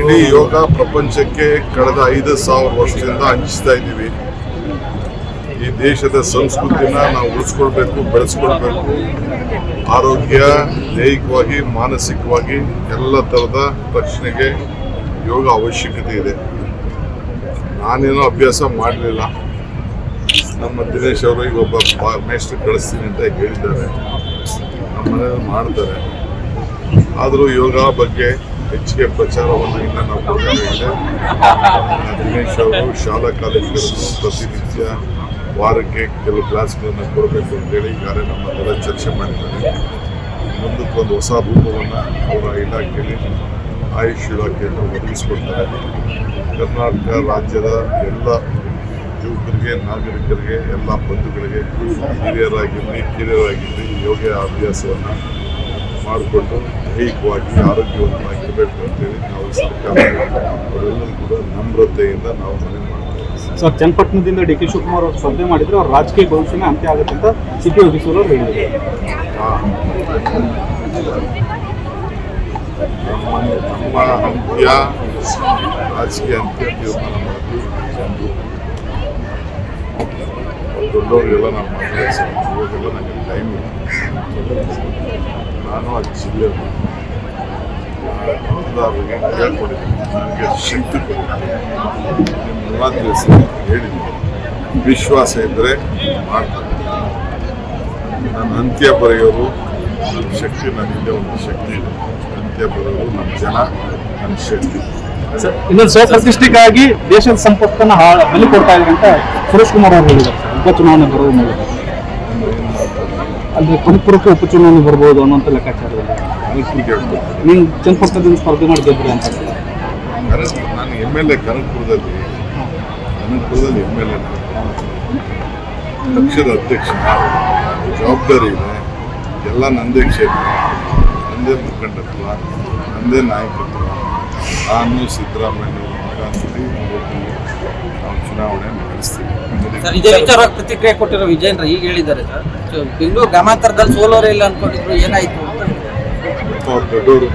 ಇಡೀ ಯೋಗ ಪ್ರಪಂಚಕ್ಕೆ ಕಳೆದ ಐದು ಸಾವಿರ ವರ್ಷದಿಂದ ಹಂಚ್ತಾ ಇದ್ದೀವಿ. ಈ ದೇಶದ ಸಂಸ್ಕೃತಿನ ನಾವು ಉಳಿಸ್ಕೊಳ್ಬೇಕು, ಬೆಳೆಸ್ಕೊಳ್ಬೇಕು. ಆರೋಗ್ಯ, ದೈಹಿಕವಾಗಿ, ಮಾನಸಿಕವಾಗಿ ಎಲ್ಲ ಥರದ ರಕ್ಷಣೆಗೆ ಯೋಗ ಅವಶ್ಯಕತೆ ಇದೆ. ನಾನೇನೋ ಅಭ್ಯಾಸ ಮಾಡಲಿಲ್ಲ. ನಮ್ಮ ದಿನೇಶ್ ಅವರು ಈಗ ಒಬ್ಬ ಮೇಸ್ಟ್ರು ಕಳಿಸ್ತೀನಿ ಅಂತ ಹೇಳಿದ್ದಾರೆ. ನಮ್ಮ ಮಾಡ್ತಾರೆ. ಆದರೂ ಯೋಗ ಬಗ್ಗೆ ಹೆಚ್ಚಿಗೆ ಪ್ರಚಾರವನ್ನು ಇಲ್ಲ, ನಾವು ಕೊಡಬೇಕಾಗಿದೆ ದಿನೇಶ್ ಅವರು ಶಾಲಾ ಕಾಲೇಜುಗಳನ್ನು ಪ್ರತಿನಿತ್ಯ ವಾರಕ್ಕೆ ಕೆಲವು ಕ್ಲಾಸ್ಗಳನ್ನು ಕೊಡಬೇಕು ಅಂತೇಳಿ ಈಗಾಗಲೇ ನಮ್ಮನ್ನೆಲ್ಲ ಚರ್ಚೆ ಮಾಡಿದ್ದಾರೆ. ಮುಂದಕ್ಕೊಂದು ಹೊಸ ರೂಪವನ್ನು ಅವರ ಇಲಾಖೆಯಲ್ಲಿ ಆಯುಷ್ ಇಲಾಖೆಯನ್ನು ಒದಗಿಸಿಕೊಡ್ತಾರೆ. ಕರ್ನಾಟಕ ರಾಜ್ಯದ ಎಲ್ಲ ಯುವಕರಿಗೆ, ನಾಗರಿಕರಿಗೆ, ಎಲ್ಲ ಬಂಧುಗಳಿಗೆ, ಹಿರಿಯರಾಗಿರಲಿ, ಕಿರಿಯರಾಗಿರಲಿ ಯೋಗ ಅಭ್ಯಾಸವನ್ನು ಮಾಡಿಕೊಂಡು ದೈಹಿಕವಾಗಿ ಆರೋಗ್ಯವಂತವಾಗಿರಬೇಕು ಅಂತೇಳಿ ನಾವು ಸರ್ಕಾರ ಅವರೆಲ್ಲರೂ ಕೂಡ ನಮ್ರತೆಯಿಂದ ನಾವು ಮನವಿ ಮಾಡ್ತೇವೆ ಸರ್ ಚನ್ನಪಟ್ಟಣದಿಂದ ಡಿ ಕೆ ಶಿವಕುಮಾರ್ ಅವರು ಸ್ಪರ್ಧೆ ಮಾಡಿದ್ರೆ ಅವ್ರ ರಾಜಕೀಯ ಭವಿಷ್ಯನೇ ಅಂತ್ಯ ಆಗುತ್ತೆ ಅಂತ ಸಿ ಪಿ ಯೋಗೇಶ್ವರ್ ಅವರು ಹೇಳಿದರು ನಮ್ಮ ಅಂತ್ಯ ರಾಜಕೀಯ ಅಂತ್ಯ ತೀರ್ಮಾನ ಮಾಡಿ ಜನರು ದೊಡ್ಡವರಿಗೆಲ್ಲ ನಾವು ಮಾತಾಡ್ತೀವಿ ಇವಾಗೆಲ್ಲ ನನಗೆ ಟೈಮ್ ಇಲ್ಲ. ನಾನು ಅದು ಜಿಲ್ಲೆ ಮತದಾರರಿಗೆ ಕೇಳ್ಕೊಂಡಿದ್ದೀನಿ ನನಗೆ ಶಕ್ತಿ ಎಲ್ಲ ತಿಳಿಸಿ ಹೇಳಿದ್ದೀನಿ ವಿಶ್ವಾಸ ಇದ್ರೆ ಮಾಡ್ತಾರೆ ನನ್ನ ಅಂತ್ಯ ಬರೆಯೋರು ನನ್ನ ಶಕ್ತಿ, ನನ್ನಿಂದ ಒಂದು ಶಕ್ತಿ. ಇದೆ ಅಂತ್ಯ ಬರೆಯೋರು ನಮ್ಮ ಜನ, ನನ್ನ ಶಕ್ತಿ. ಇನ್ನೊಂದು ಸ್ವಪ್ರತಿಷ್ಠೆಗಾಗಿ ದೇಶದ ಸಂಪತ್ತನ್ನು ಬಲಿ ಕೊಡ್ತಾ ಇದೆ ಅಂತ ಸುರೇಶ್ ಕುಮಾರ್ ಅವರು ಹೇಳಿದ್ದಾರೆ. ಉಪಚುನಾವಣೆ ಬರುವ ಮೂಲಕ. ಅಲ್ಲಿ ಕನಕಪುರಕ್ಕೆ ಉಪಚುನಾವಣೆ ಬರ್ಬೋದು ಅನ್ನೋಂಥ ಲೆಕ್ಕಾಚಾರದಲ್ಲಿ ನೀವು ಚನ್ನಪಟ್ಟಣದಿಂದ ಸ್ಪರ್ಧೆ ಮಾಡಿ ಗೆದ್ರಿ ಅಂತ ನಾನು ಎಂ ಎಲ್ ಎ ಕನಕಪುರದಲ್ಲಿ. ಕನಕಪುರದಲ್ಲಿ ಎಂ ಎಲ್ ಎ ಪಕ್ಷದ ಅಧ್ಯಕ್ಷ. ಜವಾಬ್ದಾರಿ ಇದೆ. ಎಲ್ಲ ನಂದೇ ಕ್ಷೇತ್ರ. ನಂದೇ ಮುಖಂಡತ್ವ. ನಂದೇ ನಾಯಕತ್ವ. ನಾನು ಸಿದ್ದರಾಮಯ್ಯ, ಮಗ ಚುನಾವಣೆ ನಡೆಸ್ತೀವಿ ಸರ್ ಇದೇ ವಿಚಾರವಾಗಿ ಪ್ರತಿಕ್ರಿಯೆ ಕೊಟ್ಟಿರೋ ವಿಜಯೇಂದ್ರ ಈಗ ಹೇಳಿದ್ದಾರೆ ಸರ್. ಬೆಂಗಳೂರು ಗ್ರಾಮಾಂತರದಲ್ಲಿ ಸೋಲೋರೇ ಇಲ್ಲ ಅನ್ಕೊಂಡಿದ್ರು ಏನಾಯ್ತು ಅಂತ? ಅವ್ರು ದೊಡ್ಡವರು.